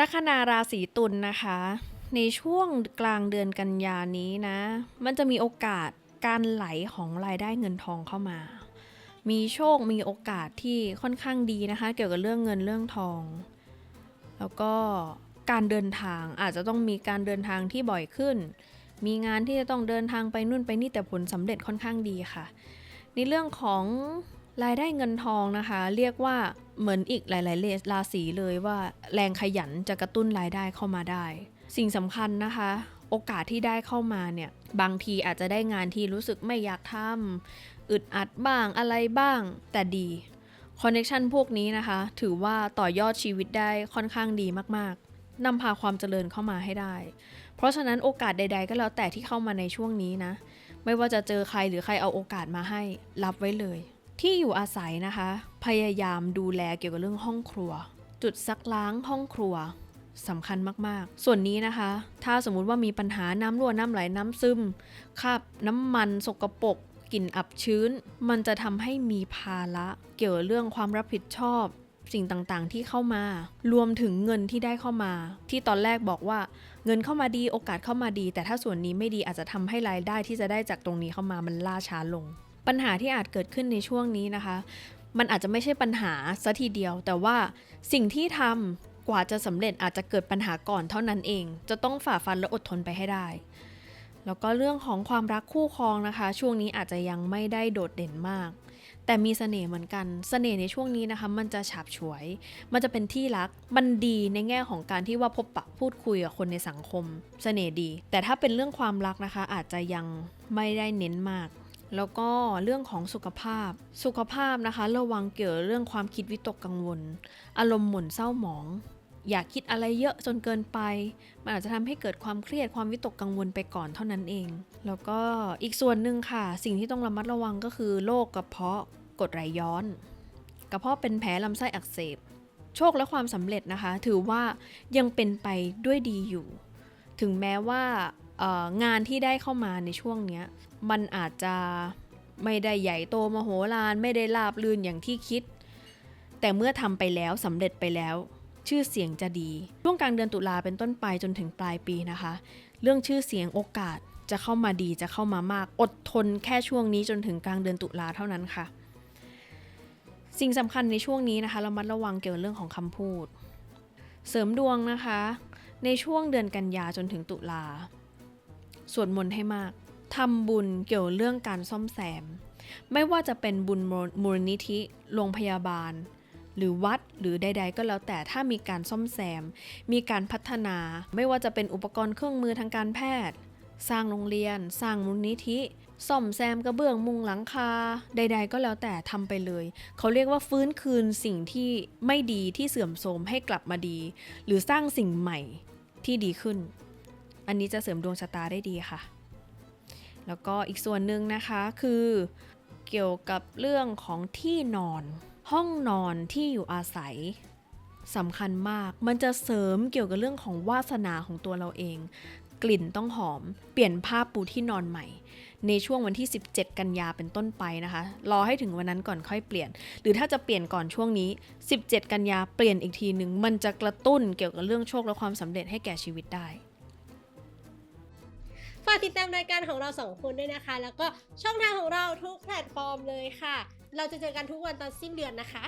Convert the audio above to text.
ลัคนาราศีตุลนะคะ ในช่วงกลางเดือนกันยานี้นะ มันจะมีโอกาสการไหลของรายได้เงินทองเข้ามา มีโชคมีโอกาสที่ค่อนข้างดีนะคะ เกี่ยวกับเรื่องเงินเรื่องทอง แล้วก็การเดินทางอาจจะต้องมีการเดินทางที่บ่อยขึ้น มีงานที่จะต้องเดินทางไปนู่นไปนี่แต่ผลสำเร็จค่อนข้างดีค่ะ ในเรื่องของรายได้เงินทองนะคะ เรียกว่าเหมือนอีกหลาย ๆ ราศีเลยว่าแรงขยันจะกระตุ้นรายได้เข้ามาได้ สิ่งสำคัญนะคะ โอกาสที่ได้เข้ามาเนี่ยบางทีอาจจะได้งานที่รู้สึกไม่อยากทำอึดอัดบ้างอะไรบ้างแต่ดีคอนเน t ชันพวกนี้นะคะ ถือว่าต่อยอดชีวิตได้ค่อนข้างดีมาก ๆนำพาความเจริญเข้ามาให้ได้ เพราะฉะนั้นโอกาสใด ๆ ก็แล้วแต่ที่เข้ามาในช่วงนี้นะ ไม่ว่าจะเจอใครหรือใครเอาโอกาสมาให้รับไว้เลย ที่อยู่อาศัยนะคะ พยายามดูแลเกี่ยวกับเรื่องห้องครัว จุดซักล้างห้องครัวสำคัญมากๆ ส่วนนี้นะคะ ถ้าสมมุติว่ามีปัญหาน้ำรั่วน้ำไหลน้ำซึมคราบน้ำมันสกปรกกลิ่นอับชื้น มันจะทำให้มีภาระเกี่ยวกับเรื่องความรับผิดชอบ สิ่งต่างๆ ที่เข้ามารวมถึงเงินที่ได้เข้ามา ที่ตอนแรกบอกว่า เงินเข้ามาดีโอกาสเข้ามาดี แต่ถ้าส่วนนี้ไม่ดีอาจจะทำให้รายได้ที่จะได้จากตรงนี้เข้ามามันล่าช้าลง ปัญหาที่อาจเกิดขึ้นในช่วงนี้นะคะ มันอาจจะไม่ใช่ปัญหาซะทีเดียว แต่ว่าสิ่งที่ทำกว่าจะสำเร็จอาจจะเกิดปัญหาก่อนเท่านั้นเอง จะต้องฝ่าฟันและอดทนไปให้ได้แล้วก็เรื่องของความรักคู่ครองนะคะ ช่วงนี้อาจจะยังไม่ได้โดดเด่นมาก แต่มีเสน่ห์เหมือนกัน เสน่ห์ในช่วงนี้นะคะ มันจะฉาบฉวย มันจะเป็นที่รัก มันดีในแง่ของการที่ว่าพบปะพูดคุยกับคนในสังคม เสน่ห์ดี แต่ถ้าเป็นเรื่องความรักนะคะ อาจจะยังไม่ได้เน้นมากแล้วก็เรื่องของสุขภาพ สุขภาพนะคะ ระวังเกี่ยวกับเรื่องความคิดวิตกกังวล อารมณ์หม่นเศร้าหมอง อย่าคิดอะไรเยอะจนเกินไป มันอาจจะทำให้เกิดความเครียดความวิตกกังวลไปก่อนเท่านั้นเอง แล้วก็อีกส่วนหนึ่งค่ะ สิ่งที่ต้องระมัดระวังก็คือโรคกระเพาะกรดไหลย้อน กระเพาะเป็นแผลลำไส้อักเสบ โชคและความสำเร็จนะคะ ถือว่ายังเป็นไปด้วยดีอยู่ ถึงแม้ว่างานที่ได้เข้ามาในช่วงนี้มันอาจจะไม่ได้ใหญ่โตมโหฬารไม่ได้ราบรื่นอย่างที่คิด แต่เมื่อทำไปแล้วสำเร็จไปแล้ว ชื่อเสียงจะดี ช่วงกลางเดือนตุลาเป็นต้นไปจนถึงปลายปีนะคะ เรื่องชื่อเสียงโอกาสจะเข้ามาดีจะเข้ามามาก อดทนแค่ช่วงนี้จนถึงกลางเดือนตุลาเท่านั้นค่ะ สิ่งสำคัญในช่วงนี้นะคะเรามัดระวังเกี่ยวกับเรื่องของคำพูด เสริมดวงนะคะ ในช่วงเดือนกันยาจนถึงตุลาสวดมนต์ให้มากทำบุญเกี่ยวเรื่องการซ่อมแซม ไม่ว่าจะเป็นบุญมูลนิธิโรงพยาบาล หรือวัดหรือใด ๆ ก็แล้วแต่ถ้ามีการซ่อมแซม มีการพัฒนา ไม่ว่าจะเป็นอุปกรณ์เครื่องมือทางการแพทย์ สร้างโรงเรียน สร้างมูลนิธิซ่อมแซมกระเบื้องมุงหลังคา ใด ๆ ก็แล้วแต่ทำไปเลย เขาเรียกว่าฟื้นคืนสิ่งที่ไม่ดีที่เสื่อมโทรมให้กลับมาดี หรือสร้างสิ่งใหม่ที่ดีขึ้น อันนี้จะเสริมดวงชะตาได้ดีค่ะ แล้วก็อีกส่วนหนึ่งนะคะคือเกี่ยวกับเรื่องของที่นอน ห้องนอนที่อยู่อาศัยสำคัญมาก มันจะเสริมเกี่ยวกับเรื่องของวาสนาของตัวเราเอง กลิ่นต้องหอม เปลี่ยนผ้าปูที่นอนใหม่ ในช่วงวันที่ 17 กันยาเป็นต้นไปนะคะ รอให้ถึงวันนั้นก่อนค่อยเปลี่ยน หรือถ้าจะเปลี่ยนก่อนช่วงนี้ 17 กันยาเปลี่ยนอีกทีหนึ่ง มันจะกระตุ้นเกี่ยวกับเรื่องโชคและความสำเร็จให้แก่ชีวิตได้ ฝากติดตามรายการของเราสองคนด้วยนะคะ แล้วก็ช่องทางของเราทุกแพลตฟอร์มเลยค่ะ เราจะเจอกันทุกวันตอนสิ้นเดือนนะคะ